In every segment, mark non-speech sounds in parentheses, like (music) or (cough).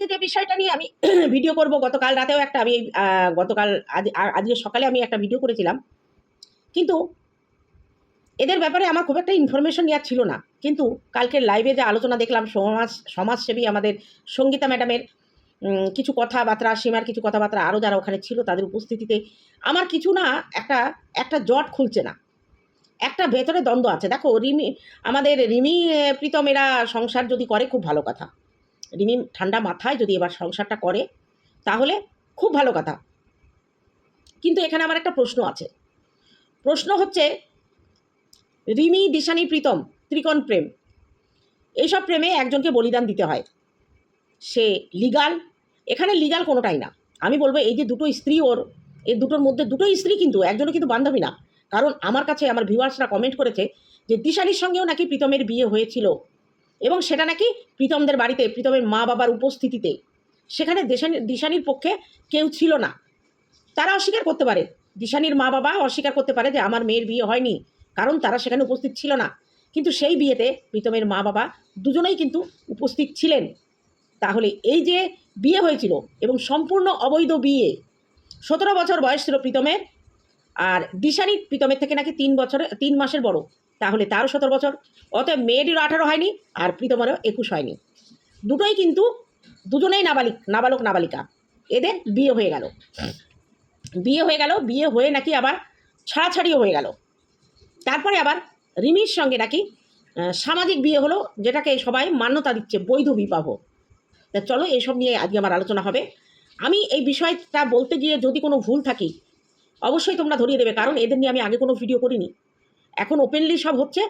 যে বিষয়টা নিয়ে আমি (clears throat) ভিডিও করব গতকাল রাতেও একটা আমি গতকাল আজকে সকালে আমি একটা ভিডিও করেছিলাম। কিন্তু এদের ব্যাপারে আমার খুব একটা ইনফরমেশন নেওয়ার ছিল না। কিন্তু কালকের লাইভে যে আলোচনা দেখলাম সমাজ সমাজসেবী আমাদের সঙ্গীতা ম্যাডামের কিছু কথাবার্তা সীমার কিছু কথাবার্তা আরও যারা ওখানে ছিল তাদের উপস্থিতিতে আমার কিছু না একটা একটা জট খুলছে না। একটা ভেতরে দ্বন্দ্ব আছে। দেখো রিমি আমাদের রিমি আহ, প্রীতমেরা সংসার যদি করে খুব ভালো কথা। রিমি ঠান্ডা মাথায় যদি এবার সংসারটা করে, তাহলে খুব ভালো কথা। কিন্তু এখানে আমার একটা প্রশ্ন আছে। প্রশ্ন হচ্ছে, রিমি, দিশানি, প্রীতম, ত্রিকোণ প্রেম, এইসব প্রেমে একজনকে বলিদান দিতে হয়। সে লিগাল এখানে লিগাল কোনোটাই না। আমি বলব, এই যে দুটো স্ত্রী ওর, এই দুটোর মধ্যে দুটোই স্ত্রী কিন্তু একজনও কিন্তু বান্ধবী না। কারণ আমার কাছে আমার ভিউয়ার্সরা কমেন্ট করেছে যে, দিশানির সঙ্গেও নাকি প্রীতমের বিয়ে হয়েছিল। এবং সেটা নাকি প্রীতমদের বাড়িতে, প্রীতমের মা বাবার উপস্থিতিতে। সেখানে দিশানি, দিশানির পক্ষে কেউ ছিল না। তারা অস্বীকার করতে পারে। দিশানির মা বাবা অস্বীকার করতে পারে যে আমার মেয়ের বিয়ে হয়নি, কারণ তারা সেখানে উপস্থিত ছিল না। কিন্তু সেই বিয়েতে প্রীতমের মা বাবা দুজনেই কিন্তু উপস্থিত ছিলেন। তাহলে এই যে বিয়ে হয়েছিল এবং সম্পূর্ণ অবৈধ বিয়ে, সতেরো বছর বয়স ছিল প্রীতমের, আর দিশানি প্রীতমের থেকে নাকি তিন বছরে, তিন মাসের বড়। তাহলে তারও সতেরো বছর। অতএব মেয়েটিরও আঠারো হয়নি আর প্রীতমেরও একুশ হয়নি। দুটোই কিন্তু দুজনেই নাবালিক, নাবালক, নাবালিকা। এদের বিয়ে হয়ে গেল। বিয়ে হয়ে গেল, বিয়ে হয়ে নাকি আবার ছাড়াছাড়িও হয়ে গেল। তারপরে আবার রিমির সঙ্গে নাকি সামাজিক বিয়ে হলো, যেটাকে সবাই মান্যতা দিচ্ছে, বৈধ বিবাহ। তা চলো এইসব নিয়ে আজকে আমার আলোচনা হবে। আমি এই বিষয়টা বলতে গিয়ে যদি কোনো ভুল থাকি, অবশ্যই তোমরা ধরিয়ে দেবে, কারণ এদের নিয়ে আমি আগে কোনো ভিডিও করিনি। এখন ওপেনলি সব হচ্ছে।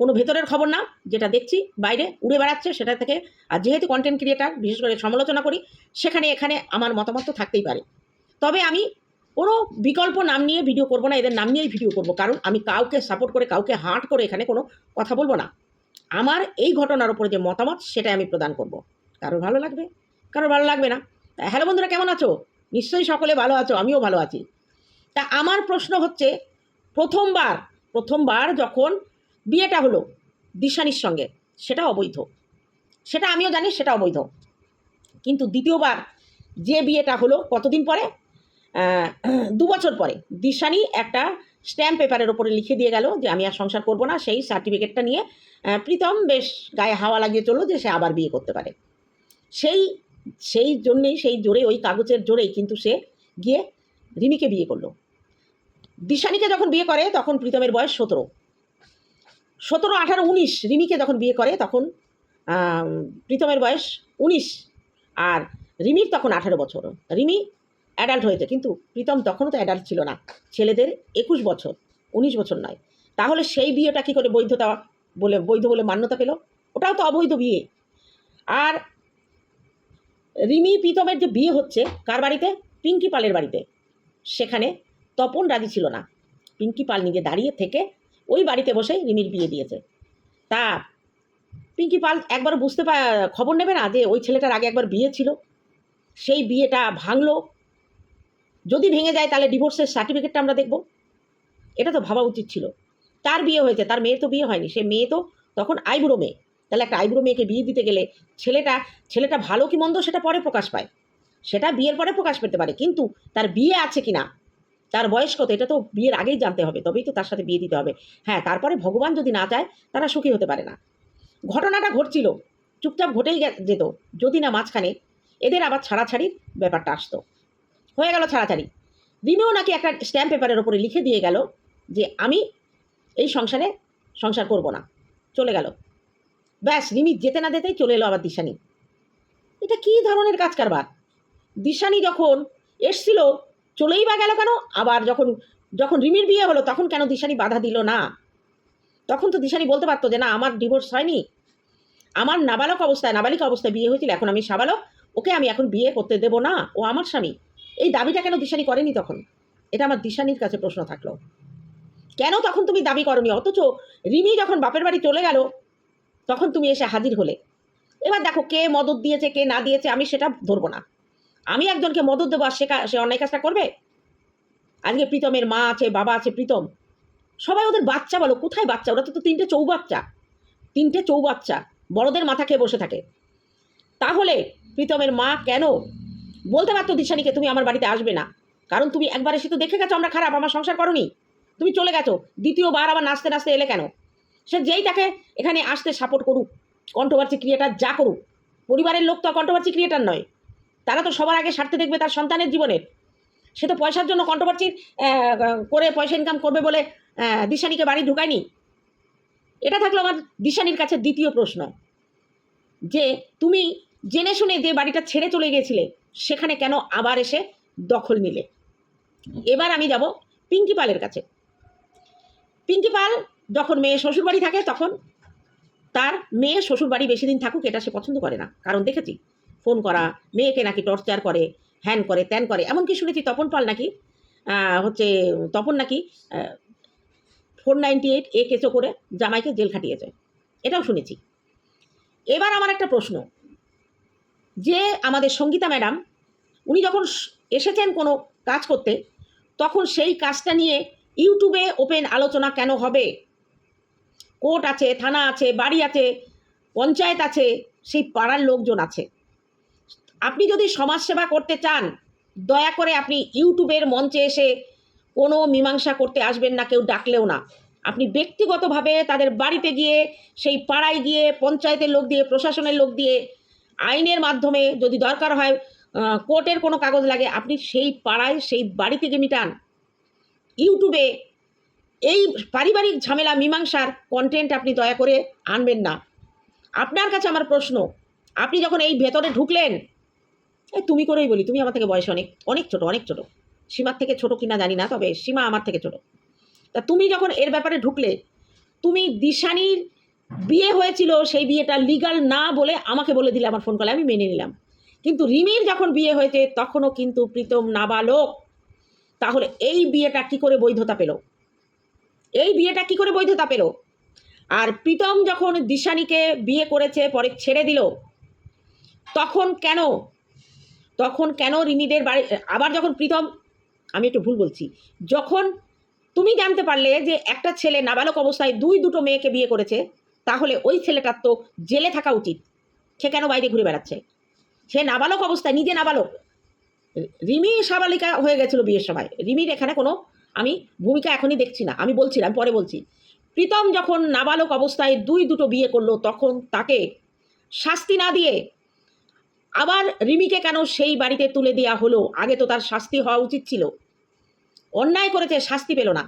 কোনো ভেতরের খবর না, যেটা দেখছি, বাইরে উড়ে বেড়াচ্ছে সেটা থেকে। আর যেহেতু কন্টেন্ট ক্রিয়েটার বিশেষ করে সমালোচনা করি, সেখানে এখানে আমার মতামত তো থাকতেই পারে। তবে আমি কোনো বিকল্প নাম নিয়ে ভিডিও করব না, এদের নাম নিয়েই ভিডিও করব। কারণ আমি কাউকে সাপোর্ট করে, কাউকে হার্ট করে এখানে কোনো কথা বলব না। আমার এই ঘটনার উপরে যে মতামত, সেটাই আমি প্রদান করব। কারও ভালো লাগবে? কারও ভালো লাগবে না? হ্যালো বন্ধুরা, কেমন আছো? নিশ্চয়ই সকলে ভালো আছো, আমিও ভালো আছি। তা আমার প্রশ্ন হচ্ছে, প্রথমবার প্রথমবার যখন বিয়েটা হলো দিশানির সঙ্গে, সেটা অবৈধ। সেটা আমিও জানি, সেটা অবৈধ। কিন্তু দ্বিতীয়বার যে বিয়েটা হলো কতদিন পরে? দু বছর পরে। দিশানি একটা স্ট্যাম্প পেপারের ওপরে লিখে দিয়ে গেল যে, আমি আর সংসার করব না। সেই সার্টিফিকেটটা নিয়ে প্রীতম বেশ গায়ে হাওয়া লাগিয়ে চলল যে, সে আবার বিয়ে করতে পারে। সেই সেই জন্যেই, সেই জোরে ওই কাগজের জোরেই কিন্তু সে গিয়ে রিমিকে বিয়ে করল। দিশানিকে যখন বিয়ে করে, তখন প্রীতমের বয়স সতেরো। সতেরো, আঠারো, উনিশ, রিমিকে যখন বিয়ে করে, তখন প্রীতমের বয়স উনিশ, আর রিমির তখন আঠারো বছর। রিমি অ্যাডাল্ট হয়েছে, কিন্তু প্রীতম তখনও তো অ্যাডাল্ট ছিল না। ছেলেদের একুশ বছর, উনিশ বছর নয়। তাহলে সেই বিয়েটা কী করে বৈধতা বলে, বৈধ বলে মান্যতা পেল? ওটাও তো অবৈধ বিয়ে। আর রিমি, প্রীতমের যে বিয়ে হচ্ছে, কার বাড়িতে? পিঙ্কি পালের বাড়িতে। সেখানে তপন রাজি ছিল না। পিঙ্কি পাল নিজে দাঁড়িয়ে থেকে ওই বাড়িতে বসে রিমির বিয়ে দিয়েছে। তা পিঙ্কি পাল একবার বুঝতে পা, খবর নেবে না যে ওই ছেলেটার আগে একবার বিয়ে ছিল? সেই বিয়েটা ভাঙলো। যদি ভেঙে যায় তাহলে ডিভোর্সের সার্টিফিকেটটা আমরা দেখব। এটা তো ভাবা উচিত ছিল। তার বিয়ে হয়েছে, তার মেয়ে তো বিয়ে হয়নি। সে মেয়ে তো তখন আইবুড়ো মেয়ে। তাহলে একটা আইবুড়ো মেয়েকে বিয়ে দিতে গেলে ছেলেটা ছেলেটা ভালো কি মন্দ সেটা পরে প্রকাশ পায়। সেটা বিয়ের পরে প্রকাশ পেতে পারে। কিন্তু তার বিয়ে আছে কি না তার বয়স কত, এটা তো বিয়ের আগেই জানতে হবে, তবেই তো তার সাথে বিয়ে দিতে হবে। হ্যাঁ তারপরে ভগবান যদি না চায়, তারা সুখী হতে পারে না। ঘটনাটা ঘটছিল, চুপচাপ ঘটেই যেত, যদি না মাঝখানে এদের আবার ছাড়াছাড়ির ব্যাপারটা আসতো। হয়ে গেল ছাড়াছাড়ি। রিমিও নাকি একটা স্ট্যাম্প পেপারের ওপরে লিখে দিয়ে গেল যে, আমি এই সংসারে সংসার করব না। চলে গেল। ব্যাস, রিমি যেতে না যেতেই চলে এলো আবার দিশানি। এটা কী ধরনের কাজ কারবার দিশানি যখন এসছিল চলেই বা গেল কেন? আবার যখন যখন রিমির বিয়ে হলো, তখন কেন দিশানি বাধা দিল না? তখন তো দিশানি বলতে পারতো যে, না, আমার ডিভোর্স হয়নি। আমার নাবালক অবস্থায়, নাবালিক অবস্থায় বিয়ে হয়েছিল, এখন আমি সাবালক। ওকে আমি এখন বিয়ে করতে দেব না। ও আমার স্বামী। এই দাবিটা কেন দিশানি করেনি তখন? এটা আমার দিশানির কাছে প্রশ্ন থাকল। কেন তখন তুমি দাবি করনি? অথচ রিমি যখন বাপের বাড়ি চলে গেল, তখন তুমি এসে হাজির হলে। এবার দেখো, কে মদত দিয়েছে, কে না দিয়েছে, আমি সেটা ধরবো না। আমি একজনকে মদত দেবো আর সে সে অন্যায় কাজটা করবে? আজকে প্রীতমের মা আছে, বাবা আছে, প্রীতম। সবাই ওদের বাচ্চা বলো, কোথায় বাচ্চা? ওরা তো তো তিনটে চৌবাচ্চা। তিনটে চৌবাচ্চা, বড়দের মাথা খেয়ে বসে থাকে। তাহলে প্রীতমের মা কেন? বলতে পারতো দিশানিকে, তুমি আমার বাড়িতে আসবে না। কারণ তুমি একবার এসে তো দেখে গেছো আমরা খারাপ, আমার সংসার করনি। তুমি চলে গেছো, দ্বিতীয়বার আবার নাচতে নাচতে এলে কেন? সে যেই তাকে এখানে আসতে সাপোর্ট করুক কন্ট্রোভার্সি ক্রিয়েটার যা করুক, পরিবারের লোক তো কন্ট্রোভার্সি ক্রিয়েটার নয়। তারা তো সবার আগে স্বার্থে দেখবে তার সন্তানের জীবনের সে তো পয়সার জন্য কন্ট্রোভার্সি করে পয়সা ইনকাম করবে বলে দিশানিকে বাড়ি ঢুকায়নি। এটা থাকল আমার দিশানির কাছে দ্বিতীয় প্রশ্ন। যে তুমি জেনে শুনে যে বাড়িটা ছেড়ে চলে গিয়েছিলে, সেখানে কেন আবার এসে দখল নিলে? এবার আমি যাব পিঙ্কি পালের কাছে। পিঙ্কি পাল যখন মেয়ে শ্বশুরবাড়ি থাকে, তখন তার মেয়ে শ্বশুরবাড়ি বেশি দিন থাকুক, এটা সে পছন্দ করে না। কারণ দেখেছি ফোন করা, মেয়েকে নাকি টর্চার করে, হ্যান করে, ত্যান করে, এমনকি শুনেছি তপন পাল নাকি হচ্ছে, তপন নাকি ফোর নাইনটি এইট এ কেসও করে জামাইকে জেল খাটিয়েছে। এটাও শুনেছি। এবার আমার একটা প্রশ্ন। যে আমাদের সঙ্গীতা ম্যাডাম, উনি যখন এসেছেন কোনো কাজ করতে, তখন সেই কাজটা নিয়ে ইউটিউবে ওপেন আলোচনা কেন হবে? কোর্ট আছে, থানা আছে, বাড়ি আছে, পঞ্চায়েত আছে, সেই পাড়ার লোকজন আছে। আপনি যদি সমাজসেবা করতে চান, দয়া করে আপনি ইউটিউবের মঞ্চে এসে কোনো মীমাংসা করতে আসবেন না, কেউ ডাকলেও না। আপনি ব্যক্তিগতভাবে তাদের বাড়িতে গিয়ে, সেই পাড়ায় গিয়ে, পঞ্চায়েতের লোক দিয়ে, প্রশাসনের লোক দিয়ে আইনের মাধ্যমে যদি দরকার হয় কোর্টের কোনো কাগজ লাগে, আপনি সেই পাড়ায়, সেই বাড়ি থেকে মিটান। ইউটিউবে এই পারিবারিক ঝামেলা, মীমাংসার কন্টেন্ট আপনি দয়া করে আনবেন না। আপনার কাছে আমার প্রশ্ন, আপনি যখন এই ভেতরে ঢুকলেন এই তুমি করেই বলি, তুমি আমার থেকে বয়স অনেক অনেক ছোট অনেক ছোট। সীমার থেকে ছোট কিনা জানি না, তবে সীমা আমার থেকে ছোট। তা তুমি যখন এর ব্যাপারে ঢুকলে, তুমি দিশানির বিয়ে হয়েছিল, সেই বিয়েটা লিগাল না বলে আমাকে বলে দিলে আমার ফোন কলে আমি মেনে নিলাম। কিন্তু রিমির যখন বিয়ে হয়েছে, তখনও কিন্তু প্রীতম নাবালক। তাহলে এই বিয়েটা কি করে বৈধতা পেল? এই বিয়েটা কি করে বৈধতা পেল? আর প্রীতম যখন দিশানিকে বিয়ে করেছে, পরে ছেড়ে দিল, তখন কেন তখন কেন রিমিদের বাড়ি, আবার যখন প্রীতম, আমি একটু ভুল বলছি, যখন তুমি জানতে পারলে যে একটা ছেলে নাবালক অবস্থায় দুই দুটো মেয়েকে বিয়ে করেছে, তাহলে ওই ছেলেটার তো জেলে থাকা উচিত। সে কেন বাইরে ঘুরে বেড়াচ্ছে? সে নাবালক অবস্থায়, নিজে নাবালক। রিমি সাবালিকা হয়ে গেছিল বিয়ের সময়। রিমির এখানে কোনো, আমি ভূমিকা এখনই দেখছি না, আমি বলছিলাম পরে বলছি। প্রীতম যখন নাবালক অবস্থায় দুই দুটো বিয়ে করল, তখন তাকে শাস্তি না দিয়ে আবার রিমিকে কেন সেই বাড়িতে তুলে দেওয়া হলো? আগে তো তার শাস্তি হওয়া উচিত ছিল। অন্যায় করেছে, শাস্তি পেল না।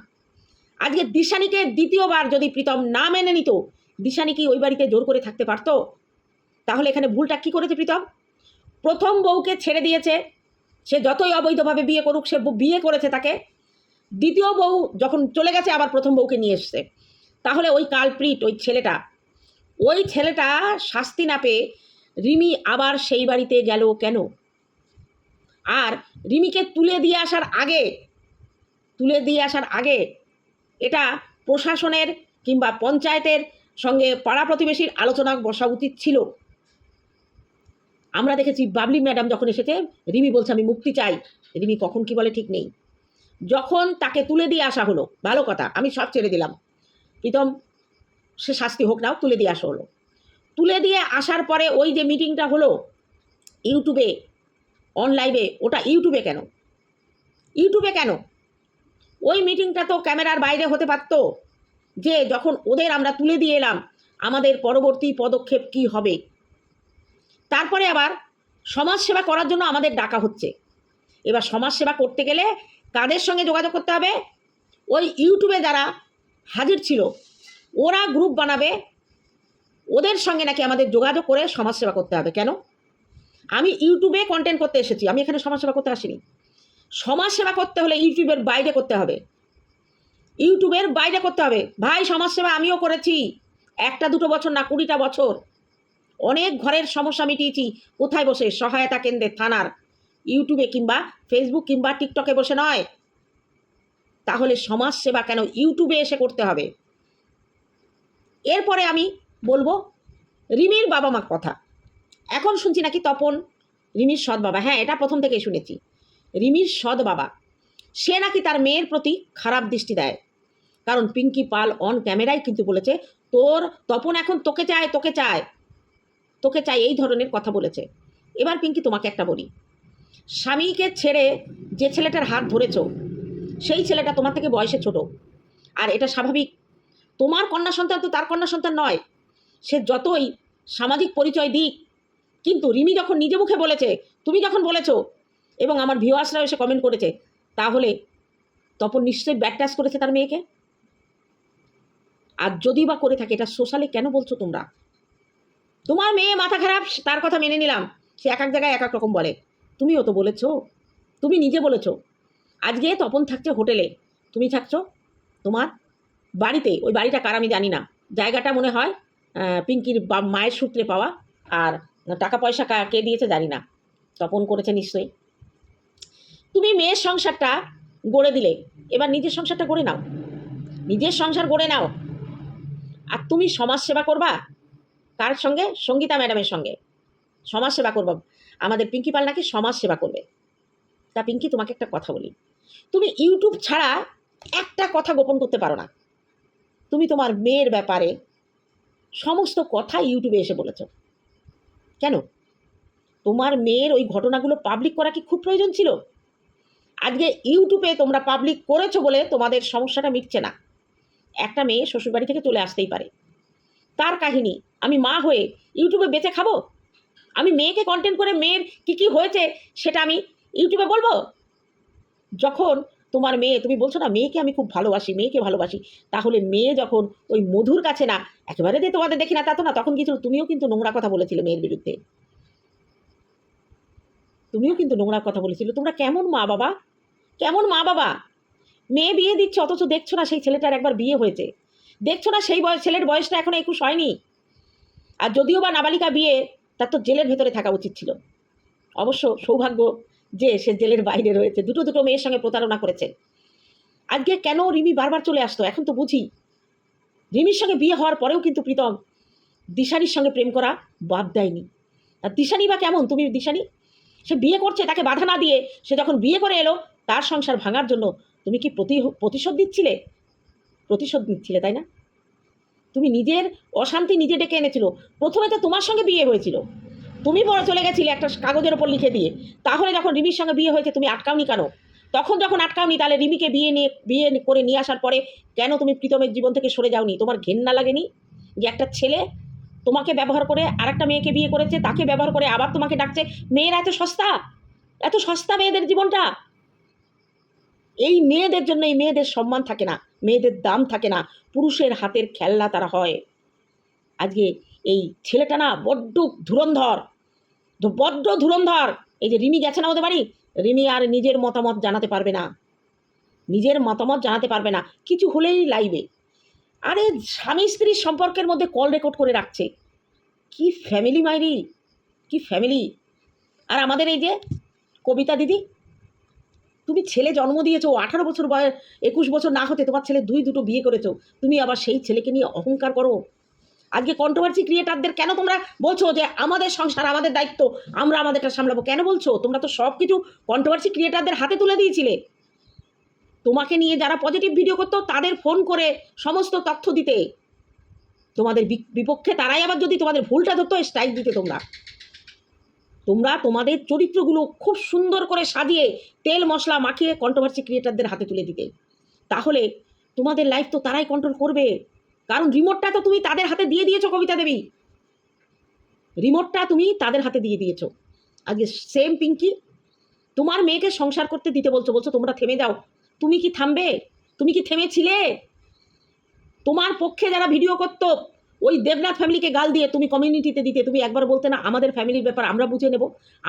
আজকে দিশানিকে দ্বিতীয়বার যদি প্রীতম না মেনে নিত, দিশানি কি ওই বাড়িতে জোর করে থাকতে পারতো? তাহলে এখানে ভুলটা কি করেছে প্রীতম? প্রথম বউকে ছেড়ে দিয়েছে। সে যতই অবৈধভাবে বিয়ে করুক, সে বিয়ে করেছে তাকে। দ্বিতীয় বউ যখন চলে গেছে, আবার প্রথম বউকে নিয়ে এসছে। তাহলে ওই কালপ্রিট, ওই ছেলেটা ওই ছেলেটা শাস্তি না পেয়ে রিমি আবার সেই বাড়িতে গেল কেন? আর রিমিকে তুলে দিয়ে আসার আগে, তুলে দিয়ে আসার আগে এটা প্রশাসনের কিংবা পঞ্চায়েতের সঙ্গে পাড়া প্রতিবেশীর আলোচনা বসা উচিত ছিল। আমরা দেখেছি বাবলি ম্যাডাম যখন এসেছে, রিমি বলছে, আমি মুক্তি চাই। রিমি কখন কি বলে ঠিক নেই। যখন তাকে তুলে দিয়ে আসা হলো, ভালো কথা, আমি সব ছেড়ে দিলাম। প্রীতম, সে শাস্তি হোক নাও, তুলে দিয়ে আসা হলো। তুলে দিয়ে আসার পরে ওই যে মিটিংটা হলো ইউটিউবে অনলাইনে ওটা ইউটিউবে কেন? ইউটিউবে কেন? ওই মিটিংটা তো ক্যামেরার বাইরে হতে পারত যে যখন ওদের আমরা তুলে দিয়ে এলাম আমাদের পরবর্তী পদক্ষেপ কি হবে? তারপরে আবার সমাজসেবা করার জন্য আমাদের ডাকা হচ্ছে। এবার সমাজসেবা করতে গেলে কাদের সঙ্গে যোগাযোগ করতে হবে? ওই ইউটিউবে যারা হাজির ছিল, ওরা গ্রুপ বানাবে ওদের সঙ্গে নাকি আমাদের যোগাযোগ করে সমাজসেবা করতে হবে, কেন? আমি ইউটিউবে কন্টেন্ট করতে এসেছি, আমি এখানে সমাজসেবা করতে আসিনি। সমাজসেবা করতে হলে ইউটিউবের বাইরে করতে হবে। ইউটিউবের বাইরে করতে হবে। ভাই, সমাজসেবা আমিও করেছি, একটা দুটো বছর না কুড়িটা বছর। অনেক ঘরের সমস্যা মিটিয়েছি, কোথায় বসে? সহায়তা কেন্দ্রে, থানার, ইউটিউবে কিংবা ফেসবুক কিংবা টিকটকে বসে নয়। তাহলে সমাজসেবা কেন ইউটিউবে এসে করতে হবে? এরপরে আমি বলব, রিমির বাবা মার কথা। এখন শুনছি নাকি তপন, রিমির সৎ বাবা। হ্যাঁ এটা প্রথম থেকেই শুনেছি। রিমির সৎ বাবা, সে নাকি তার মেয়ের প্রতি খারাপ দৃষ্টি দেয়। কারণ পিঙ্কি পাল অন ক্যামেরায় কিন্তু বলেছে, তোর, তপন এখন তোকে চায় তোকে চায়। তোকে চাই এই ধরনের কথা বলেছে। এবার পিঙ্কি তোমাকে একটা বলি। স্বামীকে ছেড়ে যে ছেলেটার হাত ধরেছ, সেই ছেলেটা তোমার থেকে বয়সে ছোট। আর এটা স্বাভাবিক। তোমার কন্যা সন্তান তো তার কন্যা সন্তান নয়। সে যতই সামাজিক পরিচয় দিক, কিন্তু রিমি যখন নিজে মুখে বলেছে, তুমি যখন বলেছ, এবং আমার ভিউয়ার্সরা এসে কমেন্ট করেছে, তাহলে তপন নিশ্চয়ই ব্যাড টাচ করেছে তার মেয়েকে? আর যদি বা করে থাকে, এটা সোশ্যালে কেন বলছো তোমরা? তোমার মেয়ে মাথা খারাপ, তার কথা মেনে নিলাম। সে এক এক জায়গায় এক এক রকম বলে। তুমিও তো বলেছ। তুমি নিজে বলেছ। আজকে তপন থাকছে হোটেলে। তুমি থাকছো তোমার বাড়িতে। ওই বাড়িটা কার আমি জানি না। জায়গাটা মনে হয় পিঙ্কির বা মায়ের সূত্রে পাওয়া আর টাকা পয়সা কা- দিয়েছে জানি না। তপন করেছে নিশ্চয়ই। তুমি মেয়ের সংসারটা গড়ে দিলে, এবার নিজের সংসারটা গড়ে নাও। নিজের সংসার গড়ে নাও। আর তুমি সমাজ সেবা করবা? কার সঙ্গে? সঙ্গীতা ম্যাডামের সঙ্গে। সমাজ সেবা করবা। আমাদের পিঙ্কি পাল নাকি সমাজ সেবা করবে? তা পিঙ্কি, তোমাকে একটা কথা বলি। তুমি ইউটিউব ছাড়া একটা কথা গোপন করতে পারো না। তুমি তোমার মেয়ের ব্যাপারে সমস্ত কথা ইউটিউবে এসে বলেছ। কেন? তোমার মেয়ের ওই ঘটনাগুলো পাবলিক করা কি খুব প্রয়োজন ছিল? আজকে ইউটিউবে তোমরা পাবলিক করেছ বলে তোমাদের সমস্যাটা মিটছে না। একটা মেয়ে শ্বশুরবাড়ি থেকে চলে আসতেই পারে। তার কাহিনী, আমি মা হয়ে ইউটিউবে বেঁচে খাব? আমি মেয়েকে কন্টেন্ট করে মেয়ের কি কি হয়েছে সেটা আমি ইউটিউবে বলব? যখন তোমার মেয়ে, তুমি বলছো না, মেয়েকে আমি খুব ভালোবাসি, মেয়েকে ভালোবাসি। তাহলে মেয়ে যখন ওই মধুর কাছে না, একেবারে যে তোমাদের দেখি না তা তো না, তখন কিছু তুমিও কিন্তু নোংরা কথা বলেছিলে মেয়ের বিরুদ্ধে। তুমিও কিন্তু নোংরা কথা বলেছিলে। তোমরা কেমন মা বাবা? কেমন মা বাবা? মেয়ে বিয়ে দিচ্ছে, অথচ দেখছ না সেই ছেলেটার একবার বিয়ে হয়েছে। দেখছ না সেই বয়স ছেলের বয়সটা এখনও একুশ হয়নি? আর যদিও বা নাবালিকা বিয়ে তার তো জেলের ভেতরে থাকা উচিত ছিল। অবশ্য সৌভাগ্য যে সে জেলের বাইরে রয়েছে। দুটো দুটো মেয়ের সঙ্গে প্রতারণা করেছে। আজকে কেন রিমি বারবার চলে আসতো? এখন তো বুঝি। রিমির সঙ্গে বিয়ে হওয়ার পরেও কিন্তু প্রীতম দিশানির সঙ্গে প্রেম করা বাদ দেয়নি। আর দিশানি বা কেমন? তুমি দিশানি? সে বিয়ে করছে তাকে বাধা না দিয়ে সে যখন বিয়ে করে এলো, তার সংসার ভাঙার জন্য তুমি কি প্রতি প্রতিশোধ দিচ্ছিলে প্রতিশোধ নিচ্ছিলে, তাই না? তুমি নিজের অশান্তি নিজে ডেকে এনেছিল। প্রথমে তো তোমার সঙ্গে বিয়ে হয়েছিল। তুমি বড় চলে গেছিলে একটা কাগজের ওপর লিখে দিয়ে। তাহলে যখন রিমির সঙ্গে বিয়ে হয়েছে, তুমি আটকাওনি কেন? তখন যখন আটকাওনি, তাহলে রিমিকে বিয়ে নিয়ে, বিয়ে করে নিয়ে আসার পরে কেন তুমি প্রীতমের জীবন থেকে সরে যাওনি? তোমার ঘেন্না লাগেনি? যে একটা ছেলে তোমাকে ব্যবহার করে আরেকটা মেয়েকে বিয়ে করেছে, তাকে ব্যবহার করে আবার তোমাকে ডাকছে, মেয়েরা এত সস্তা! এত সস্তা মেয়েদের জীবনটা! এই মেয়েদের জন্য এই মেয়েদের সম্মান থাকে না, মেয়েদের দাম থাকে না, পুরুষের হাতের খেলনা তারা হয়। আজকে এই ছেলেটা না বড্ড ধুরন্ধর বড্ড ধুরন্ধর। এই যে রিমি গেছে না ওদের বাড়ি? রিমি আর নিজের মতামত জানাতে পারবে না। নিজের মতামত জানাতে পারবে না। কিছু হলেই লাইবে। আরে স্বামী স্ত্রীর সম্পর্কের মধ্যে কল রেকর্ড করে রাখছে। কি ফ্যামিলি মাইরি? কি ফ্যামিলি আর আমাদের এই যে কবিতা দিদি, তুমি ছেলে জন্ম দিয়েছ, আঠারো বছর বয়স, একুশ বছর না হতে তোমার ছেলে দুই দুটো বিয়ে করেছ। তুমি আবার সেই ছেলেকে নিয়ে অহংকার করো। আজকে কন্ট্রোভার্সি ক্রিয়েটারদের কেন তোমরা বলছো যে আমাদের সংসার, আমাদের দায়িত্ব, আমরা আমাদেরটা সামলাবো? কেন বলছো? তোমরা তো সব কিছু কন্ট্রোভার্সি ক্রিয়েটারদের হাতে তুলে দিয়েছিলে। তোমাকে নিয়ে যারা পজিটিভ ভিডিও করতো, তাদের ফোন করে সমস্ত তথ্য দিতে। তোমাদের বিপক্ষে তারাই আবার যদি তোমাদের ভুলটা ধরতো স্ট্রাইক দিতে তোমরা। তোমরা তোমাদের চরিত্রগুলো খুব সুন্দর করে সাজিয়ে তেল, মশলা মাখিয়ে কন্ট্রোভার্সি ক্রিয়েটারদের হাতে তুলে দিতে। তাহলে তোমাদের লাইফ তো তারাই কন্ট্রোল করবে। কারণ রিমোটটা তো তুমি তাদের হাতে দিয়ে দিয়েছ কবিতা দেবী। রিমোটটা তুমি তাদের হাতে দিয়ে দিয়েছ। আজকে সেম পিঙ্কি, তোমার মেয়েকে সংসার করতে দিতে বলছো বলছো তোমরা থেমে যাও। তুমি কি থামবে? তুমি কি থেমেছিলে? তোমার পক্ষে যারা ভিডিও করতো, ওই দেবনাথ ফ্যামিলিকে গাল দিয়ে তুমি কমিউনিটিতে দিতে, তুমি একবার বলতে না, আমাদের ফ্যামিলির ব্যাপার আমরা বুঝে নেব।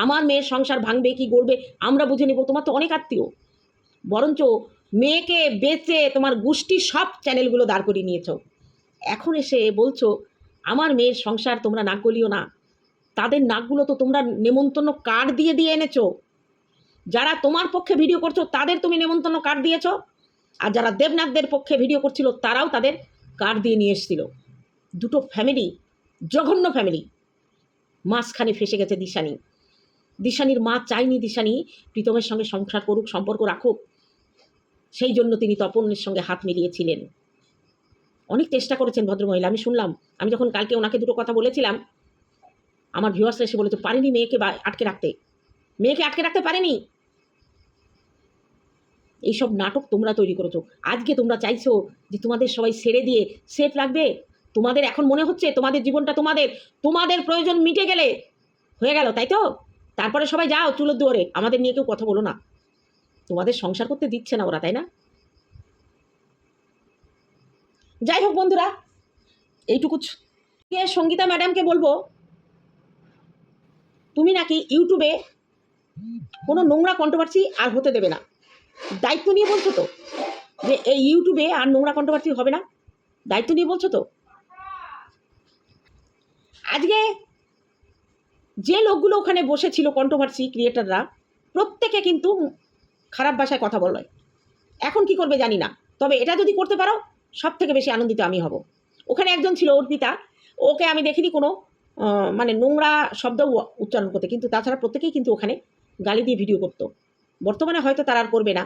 আমার মেয়ের সংসার ভাঙবে কি গড়বে, আমরা বুঝে নেব। তোমার তো অনেক আত্মীয়। বরঞ্চ মেয়েকে বেচে তোমার গোষ্ঠী সব চ্যানেলগুলো দাঁড় করিয়ে নিয়েছো। এখন এসে বলছো, আমার মেয়ের সংসার তোমরা নাক গলিও না। তাদের নাকগুলো তো তোমরা নেমন্তন্ন কার্ড দিয়ে দিয়ে এনেছো। যারা তোমার পক্ষে ভিডিও করছ, তাদের তুমি নেমন্তন্ন কার্ড দিয়েছ। আর যারা দেবনাথদের পক্ষে ভিডিও করছিল, তারাও তাদের কার্ড দিয়ে নিয়ে এসেছিল। দুটো ফ্যামিলি জঘন্য ফ্যামিলি মাঝখানে ফেসে গেছে দিশানি। দিশানির মা চাইনি দিশানি প্রীতমের সঙ্গে সংসার করুক, সম্পর্ক রাখুক। সেই জন্য তিনি তপনের সঙ্গে হাত মিলিয়েছিলেন। অনেক চেষ্টা করেছেন ভদ্রমহিলা, আমি শুনলাম। আমি যখন কালকে ওনাকে দুটো কথা বলেছিলাম, আমার ভিউয়ার্সরা এসে বলেছে, পারেনি মেয়েকে আটকে রাখতে। মেয়েকে আটকে রাখতে পারেনি? এইসব নাটক তোমরা তৈরি করেছ। আজকে তোমরা চাইছো যে তোমাদের সবাই ছেড়ে দিয়ে সেফ লাগবে? তোমাদের এখন মনে হচ্ছে তোমাদের জীবনটা তোমাদের তোমাদের প্রয়োজন মিটে গেলে হয়ে গেল, তাই তো? তারপরে সবাই যাও চুলোর দুয়ারে, আমাদের নিয়ে কেউ কথা বলো না। তোমাদের সংসার করতে দিচ্ছে না ওরা, তাই না? যাই হোক বন্ধুরা, এইটুকু সঙ্গীতা ম্যাডামকে বলব, তুমি নাকি ইউটিউবে কোনো নোংরা কন্ট্রোভার্সি আর হতে দেবে না। দায়িত্ব নিয়ে বলছো তো, যে এই ইউটিউবে আর নোংরা কন্ট্রোভার্সি হবে না? দায়িত্ব নিয়ে বলছো তো? আজকে যে লোকগুলো ওখানে বসেছিল কন্ট্রোভার্সি ক্রিয়েটাররা প্রত্যেকে কিন্তু খারাপ ভাষায় কথা বলয় এখন কি করবে জানি না, তবে এটা যদি করতে পারো সব থেকে বেশি আনন্দিত আমি হব। ওখানে একজন ছিল অর্পিতা ওকে আমি দেখিনি কোনো মানে নোংরা শব্দ উচ্চারণ করতে। কিন্তু তাছাড়া প্রত্যেকেই কিন্তু ওখানে গালি দিয়ে ভিডিও করতো। বর্তমানে হয়তো তারা আর করবে না।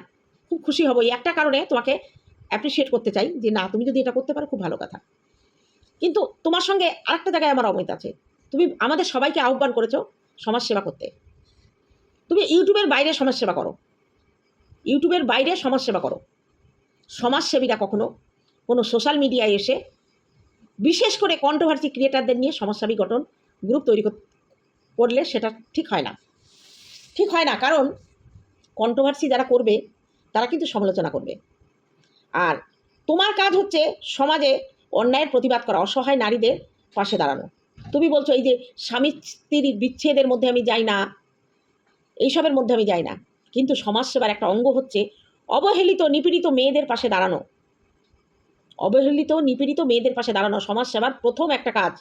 খুব খুশি হব। এই একটা কারণে তোমাকে অ্যাপ্রিসিয়েট করতে চাই যে, না, তুমি যদি এটা করতে পারো, খুব ভালো কথা। কিন্তু তোমার সঙ্গে আরেকটা জায়গায় আমার অমিত আছে। তুমি আমাদের সবাইকে আহ্বান করেছ সমাজসেবা করতে। তুমি ইউটিউবের বাইরে সমাজসেবা করো। ইউটিউবের বাইরে সমাজসেবা করো। সমাজসেবীরা কখনো কোনো সোশ্যাল মিডিয়ায় এসে বিশেষ করে কন্ট্রোভার্সি ক্রিয়েটারদের নিয়ে সমাজসেবী গঠন গ্রুপ তৈরি কর- করলে সেটা ঠিক হয় না। ঠিক হয় না কারণ কন্ট্রোভার্সি যারা করবে, তারা কিন্তু সমালোচনা করবে। আর তোমার কাজ হচ্ছে সমাজে অন্যায়ের প্রতিবাদ করা, অসহায় নারীদের পাশে দাঁড়ানো। তুমি বলছো এই যে স্বামী স্ত্রীর বিচ্ছেদের মধ্যে আমি যাই না, এইসবের মধ্যে আমি যাই না। কিন্তু সমাজসেবার একটা অঙ্গ হচ্ছে অবহেলিত, নিপীড়িত মেয়েদের পাশে দাঁড়ানো। অবহেলিত, নিপীড়িত মেয়েদের পাশে দাঁড়ানো সমাজসেবার প্রথম একটা কাজ।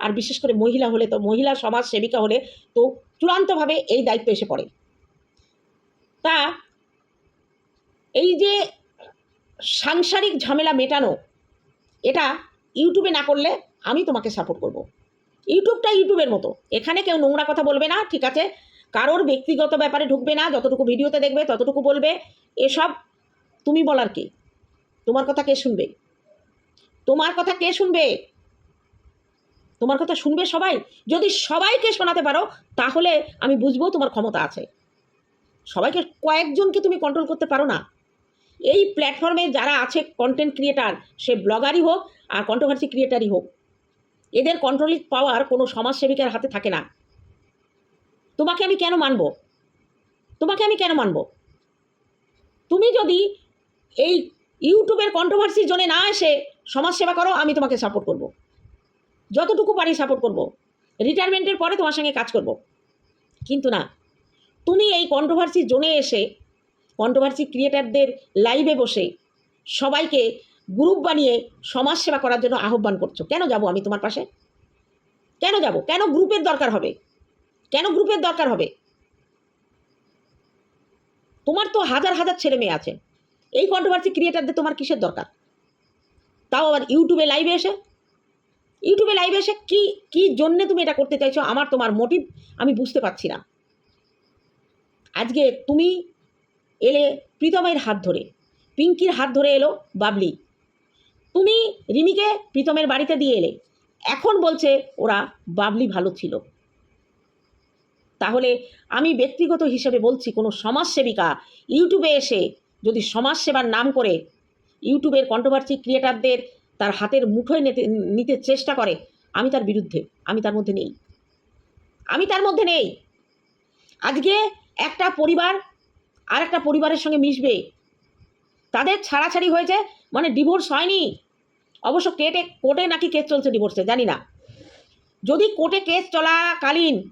আর বিশেষ করে মহিলা হলে তো, মহিলা সমাজ সেবিকা হলে তো চূড়ান্তভাবে এই দায়িত্ব এসে পড়ে। তা এই যে সাংসারিক ঝামেলা মেটানো, এটা ইউটিউবে না করলে আমি তোমাকে সাপোর্ট করব। ইউটিউবটা ইউটিউবের মতো। এখানে কেউ নোংরা কথা বলবে না, ঠিক আছে? কারোর ব্যক্তিগত ব্যাপারে ঢুকবে না, যতটুকু ভিডিওতে দেখবে ততটুকু বলবে। এসব তুমি বলার কি? তোমার কথা কে শুনবে? তোমার কথা কে শুনবে? তোমার কথা শুনবে সবাই? যদি সবাইকে শোনাতে পারো, তাহলে আমি বুঝব তোমার ক্ষমতা আছে। সবাইকে, কয়েকজনকে তুমি কন্ট্রোল করতে পারো না। এই প্ল্যাটফর্মে যারা আছে কন্টেন্ট ক্রিয়েটার সে ব্লগারই হোক আর কন্ট্রোভার্সি ক্রিয়েটারই হোক, এদের কন্ট্রোলিং পাওয়ার কোনো সমাজসেবিকার হাতে থাকে না। তোমাকে আমি কেন মানব? তোমাকে আমি কেন মানব? তুমি যদি এই ইউটিউবের কন্ট্রোভার্সি জোনে না এসে সমাজসেবা করো, আমি তোমাকে সাপোর্ট করব। যতটুকু পারি সাপোর্ট করব। রিটায়ারমেন্টের পরে তোমার সঙ্গে কাজ করব। কিন্তু না, তুমি এই কন্ট্রোভার্সি জোনে এসে কন্ট্রোভার্সি ক্রিয়েটারদের লাইভে বসে, সবাইকে গ্রুপ বানিয়ে সমাজসেবা করার জন্য আহ্বান করছ। কেন যাব আমি তোমার পাশে? কেন যাব? কেন গ্রুপের দরকার হবে? কেন গ্রুপের দরকার হবে? তোমার তো হাজার হাজার ছেলে মেয়ে আছে। এই কন্ট্রোভার্সি ক্রিয়েটারদের তোমার কিসের দরকার? তাও আবার ইউটিউবে লাইভে এসে? ইউটিউবে লাইভে এসে কি কি জন্যে তুমি এটা করতে চাইছো? আমার তোমার মোটিভ আমি বুঝতে পারছি না। আজকে তুমি এলে প্রীতমের হাত ধরে, পিঙ্কির হাত ধরে এলো বাবলি। তুমি রিমিকে প্রীতমের বাড়িতে দিয়ে এলে। এখন বলছে ওরা বাবলি ভালো ছিল। তাহলে আমি ব্যক্তিগত হিসেবে বলছি, কোনো সমাজসেবিকা ইউটিউবে এসে যদি সমাজ সেবার নাম করে ইউটিউবের কন্ট্রোভার্সি ক্রিয়েটারদের তার হাতের মুঠোয় নিতে নিতে চেষ্টা করে, আমি তার বিরুদ্ধে, আমি তার মধ্যে নেই। আমি তার মধ্যে নেই। আজকে একটা পরিবার আর একটা পরিবারের সঙ্গে মিশবে। তাদের ছাড়াছাড়ি হয়েছে মানে ডিভোর্স হয়নি। অবশ্য কেটে কোর্টে নাকি কেস চলছে ডিভোর্সে জানি না। যদি কোর্টে কেস চলাকালীন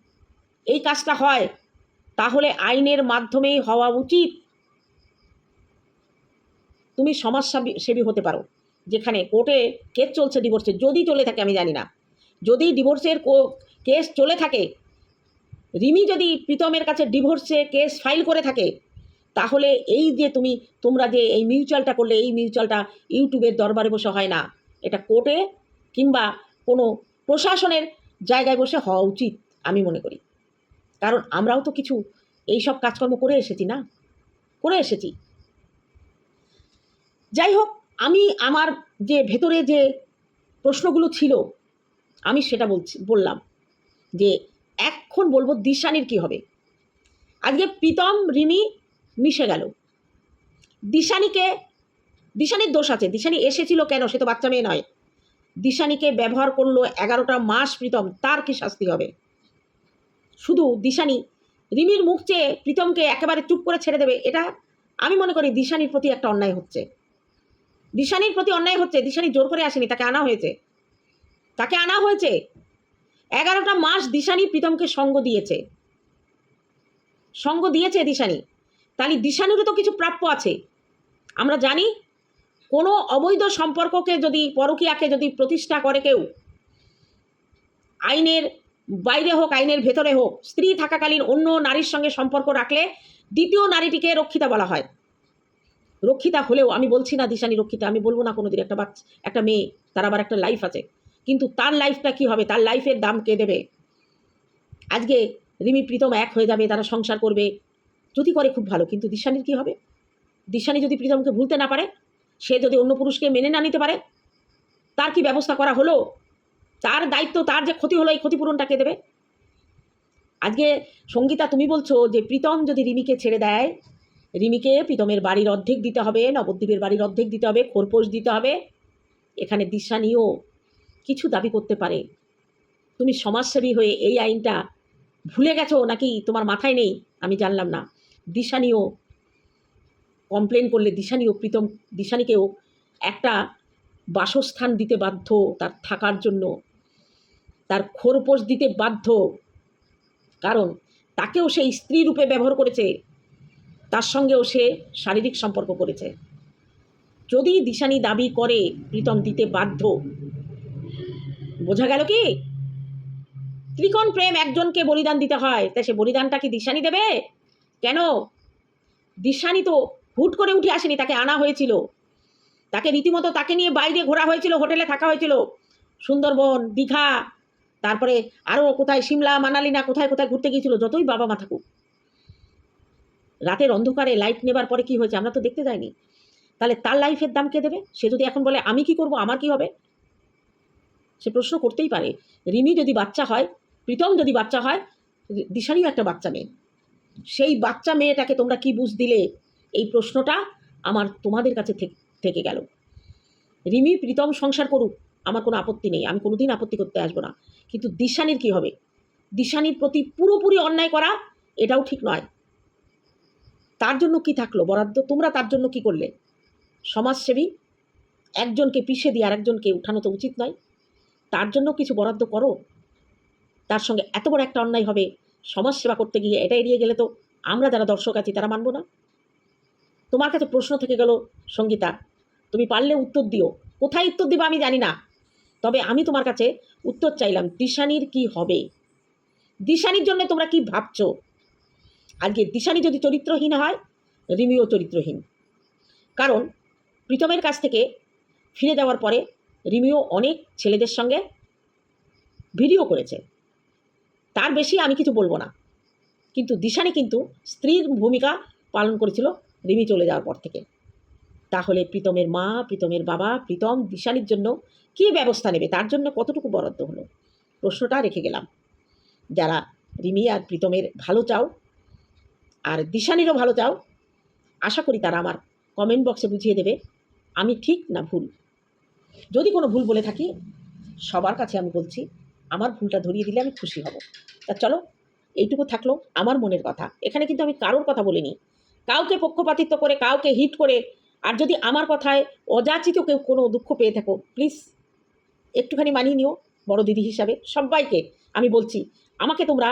এই কাজটা হয়, তাহলে আইনের মাধ্যমেই হওয়া উচিত তুমি সমাজসেবী, সেবী হতে পারো। যেখানে কোর্টে কেস চলছে ডিভোর্সে যদি চলে থাকে, আমি জানি না। যদি ডিভোর্সের কেস চলে থাকে, রিমি যদি প্রীতমের কাছে ডিভোর্সে কেস ফাইল করে থাকে, তাহলে এই যে তুমি, তোমরা যে এই মিউচুয়ালটা করলে, এই মিউচুয়ালটা ইউটিউবের দরবারে বসে হয় না। এটা কোর্টে কিংবা কোনো প্রশাসনের জায়গায় বসে হওয়া উচিত, আমি মনে করি। কারণ আমরাও তো কিছু এই সব কাজকর্ম করে এসেছি না? করে এসেছি। যাই হোক আমি আমার যে ভেতরে যে প্রশ্নগুলো ছিল, আমি সেটা বলছি, বললাম যে এখন বলব দিশানির কি হবে। আজকে প্রীতম, রিমি মিশে গেল। দিশানিকে, দিশানির দোষ আছে, দিশানি এসেছিল কেন? সে তো বাচ্চা মেয়ে নয়। দিশানিকে ব্যবহার করল এগারোটা মাস প্রীতম, তার কি শাস্তি হবে? শুধু দিশানি, রিমির মুখ চেয়ে প্রীতমকে একেবারে চুপ করে ছেড়ে দেবে, এটা আমি মনে করি দিশানির প্রতি একটা অন্যায় হচ্ছে। দিশানির প্রতি অন্যায় হচ্ছে, দিশানি জোর করে আসেনি, তাকে আনা হয়েছে। তাকে আনা হয়েছে। এগারোটা মাস দিশানি প্রীতমকে সঙ্গ দিয়েছে। সঙ্গ দিয়েছে দিশানি। তাহলে দিশানিরও তো কিছু প্রাপ্য আছে। আমরা জানি, কোনো অবৈধ সম্পর্ককে যদি, পরকীয়াকে যদি প্রতিষ্ঠা করে কেউ, আইনের বাইরে হোক, আইনের ভেতরে হোক, স্ত্রী থাকাকালীন অন্য নারীর সঙ্গে সম্পর্ক রাখলে দ্বিতীয় নারীটিকে রক্ষিতা বলা হয়। রক্ষিতা হলেও আমি বলছি না, দিশানি রক্ষিতা, আমি বলব না কোনোদিন একটা বাচ্চা, একটা মেয়ে, তার আবার একটা লাইফ আছে। কিন্তু তার লাইফটা কি হবে? তার লাইফের দাম কে দেবে? আজকে রিমি প্রীতম এক হয়ে যাবে, তারা সংসার করবে। যদি করে খুব ভালো, কিন্তু দিশানির কি হবে? দিশানি যদি প্রীতমকে ভুলতে না পারে, সে যদি অন্য পুরুষকে মেনে না নিতে পারে, তার কি ব্যবস্থা করা হলো? তার দায়িত্ব, তার যে ক্ষতি হলো, এই ক্ষতিপূরণটা কে দেবে? আজকে সঙ্গীতা, তুমি বলছো যে প্রীতম যদি রিমিকে ছেড়ে দেয় রিমিকে প্রীতমের বাড়ির অর্ধেক দিতে হবে, নবদ্বীপের বাড়ির অর্ধেক দিতে হবে, খোরপোশ দিতে হবে। এখানে দিশানিও কিছু দাবি করতে পারে। তুমি সমাজসেবী হয়ে এই আইনটা ভুলে গেছো নাকি তোমার মাথায় নেই? আমি জানলাম না। দিশানিও কমপ্লেন করলে দিশানিও প্রীতম দিশানিকেও একটা বাসস্থান দিতে বাধ্য তার থাকার জন্য। তার খোরপোশ দিতে বাধ্য। কারণ তাকেও সেই স্ত্রী রূপে ব্যবহার করেছে। তার সঙ্গেও সে শারীরিক সম্পর্ক করেছে। যদি দিশানি দাবি করে, প্রীতম দিতে বাধ্য, বোঝা গেল কি? ত্রিকোণ প্রেম একজনকে বলিদান দিতে হয় তাই সে বলিদানটা কি দিশানি দেবে? কেন? দিশানি তো হুট করে উঠে আসেনি, তাকে আনা হয়েছিল। তাকে রীতিমতো তাকে নিয়ে বাইরে ঘোরা হয়েছিল, হোটেলে থাকা হয়েছিল। সুন্দরবন, দীঘা, তারপরে আরও কোথায়, সিমলা, মানালি না কোথায় কোথায় ঘুরতে গিয়েছিল, যতই বাবা মা থাকুক। রাতের অন্ধকারে লাইট নেবার পরে কি হয়েছে? আমরা তো দেখতে যাইনি। তাহলে তার লাইফের দাম কে দেবে? সে যদি এখন বলে, আমি কি করব? আমার কি হবে? সে প্রশ্ন করতেই পারে। রিমি যদি বাচ্চা হয়, প্রীতম যদি বাচ্চা হয়, দিশানিও একটা বাচ্চা মেয়ে। সেই বাচ্চা মেয়েটাকে তোমরা কি বুঝ দিলে? এই প্রশ্নটা আমার তোমাদের কাছে থেকে- থেকে গেল। রিমি, প্রীতম সংসার করুক, আমার কোনো আপত্তি নেই। আমি কোনোদিন আপত্তি করতে আসব না। কিন্তু দিশানির কি হবে? দিশানির প্রতি পুরোপুরি অন্যায় করা এটাও ঠিক নয়। তার জন্য কি থাকল বরাদ্দ? তোমরা তার জন্য কি করলে? সমাজসেবী, একজনকে পিষে দিয়ে আরেকজনকে উঠানো তো উচিত নয়। তার জন্য কিছু বরাদ্দ করো। তার সঙ্গে এত বড় একটা অন্যায় হবে। সমাজসেবা করতে গিয়ে এটা এড়িয়ে গেলে তো আমরা যারা দর্শক আছি, তারা মানব না। তোমার কাছে প্রশ্ন থেকে গেল, সঙ্গীতা, তুমি পারলে উত্তর দিও। কোথায় উত্তর দিবা আমি জানি না। তবে আমি তোমার কাছে উত্তর চাইলাম, দিশানির কি হবে? দিশানির জন্য তোমরা কি ভাবছ? আজকে দিশানি যদি চরিত্রহীন হয়, রিমিও চরিত্রহীন। কারণ প্রীতমের কাছ থেকে ফিরে যাওয়ার পরে রিমিও অনেক ছেলেদের সঙ্গে ভিডিও করেছে। তার বেশি আমি কিছু বলব না। কিন্তু দিশানি কিন্তু স্ত্রীর ভূমিকা পালন করেছিল রিমি চলে যাওয়ার পর থেকে। তাহলে প্রীতমের মা, প্রীতমের বাবা, প্রীতম, দিশানির জন্য কী ব্যবস্থা নেবে? তার জন্য কতটুকু বরাদ্দ হলো? প্রশ্নটা রেখে গেলাম। যারা রিমি আর প্রীতমের ভালো চাও আর দিশানিরও ভালো চাও আশা করি তারা আমার কমেন্ট বক্সে বুঝিয়ে দেবে, আমি ঠিক না ভুল। যদি কোনো ভুল বলে থাকি, সবার কাছে আমি বলছি, আমার ভুলটা ধরিয়ে দিলে আমি খুশি হব। তা চলো, এইটুকু থাকল আমার মনের কথা। এখানে কিন্তু আমি কারোর কথা বলিনি। কাউকে পক্ষপাতিত্ব করে, কাউকে হিট করে, আর যদি আমার কথায় অযাচিত কেউ কোনো দুঃখ পেয়ে থাকো প্লিজ একটুখানি মানিয়ে নিও, বড় দিদি হিসাবে। সবাইকে আমি বলছি, আমাকে তোমরা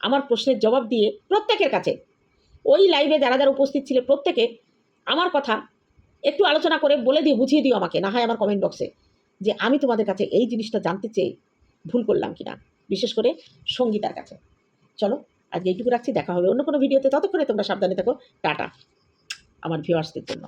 আমার প্রশ্নের জবাব দিয়ে প্রত্যেকের কাছে ওই লাইভে যারা যারা উপস্থিত ছিল প্রত্যেকে আমার কথা একটু আলোচনা করে বলে দিও, বুঝিয়ে দিও আমাকে। না হয় আমার কমেন্ট বক্সে যে আমি তোমাদের কাছে এই জিনিসটা জানতে চেয়ে ভুল করলাম কিনা, বিশেষ করে সঙ্গীতার কাছে। চলো, আজকে এইটুকু রাখছি, দেখা হবে অন্য কোনো ভিডিওতে ততক্ষণে তোমরা সাবধানে থাকো। টাটা, আমার ভিউয়ার্সদের জন্য।